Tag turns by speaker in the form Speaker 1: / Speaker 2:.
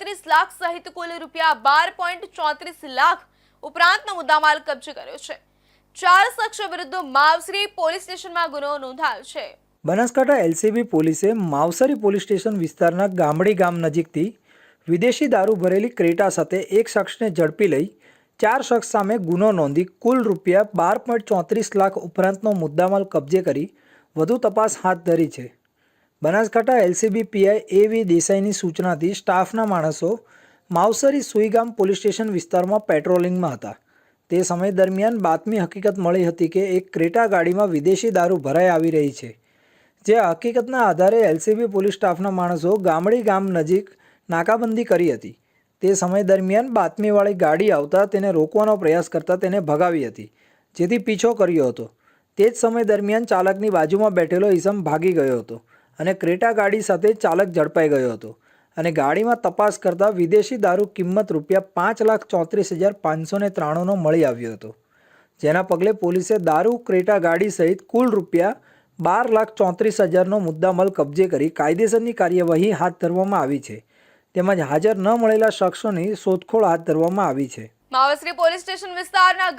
Speaker 1: ચોત્રીસ લાખ સહિત કુલ રૂપિયા બાર પોઈન્ટ ચોત્રીસ લાખ ઉપરાંતનો મુદ્દામાલ કબજે કર્યો છે. ચાર શખ્સો વિરુદ્ધ માવસરી પોલીસ સ્ટેશનમાં ગુનો નોંધાયો છે.
Speaker 2: બનાસકાંઠા એલસીબી પોલીસે માવસરી પોલીસ સ્ટેશન વિસ્તારના ગામડી ગામ નજીકથી વિદેશી દારૂ ભરેલી ક્રેટા સાથે એક શખ્સને ઝડપી લઈ ચાર શખ્સ સામે ગુનો નોંધી કુલ રૂપિયા બાર પોઈન્ટ ચોત્રીસ લાખ ઉપરાંતનો મુદ્દામાલ કબજે કરી વધુ તપાસ હાથ ધરી છે. Banaskantha LCB PI A V દેસાઈની સૂચનાથી સ્ટાફના માણસો માવસરી સુઈગામ પોલીસ સ્ટેશન વિસ્તારમાં પેટ્રોલિંગમાં હતા. તે સમય દરમિયાન બાતમી હકીકત મળી હતી કે એક ક્રેટા ગાડીમાં વિદેશી દારૂ ભરાઈ આવી રહી છે. જે હકીકતના આધારે એલસીબી પોલીસ સ્ટાફના માણસો ગામડી ગામ નજીક નાકાબંધી કરી હતી. તે સમય દરમિયાન બાતમીવાળી ગાડી આવતા તેને રોકવાનો પ્રયાસ કરતા તેને ભગાવી હતી, જેથી પીછો કર્યો હતો. તે જ સમય દરમિયાન ચાલકની બાજુમાં બેઠેલો ઈસમ ભાગી ગયો હતો. અને ક્રેટા ગાડી સાથે ચાલક ઝડપાઈ ગયો હતો. અને ગાડીમાં તપાસ કરતા વિદેશી દારૂ કિંમત રૂપિયા પાંચ લાખ ચોત્રીસ હજાર પાંચસો ને ત્રાણુંનો મળી આવ્યો હતો. જેના પગલે પોલીસે દારૂ ક્રેટા ગાડી સહિત કુલ રૂપિયા બાર લાખ ચોત્રીસ હજારનો મુદ્દામાલ કબજે કરી કાયદેસરની કાર્યવાહી હાથ ધરવામાં આવી છે. તેમજ હાજર ન મળેલા શખ્સોની શોધખોળ હાથ ધરવામાં આવી છે.
Speaker 1: પોલીસ સ્ટેશન વિસ્તારના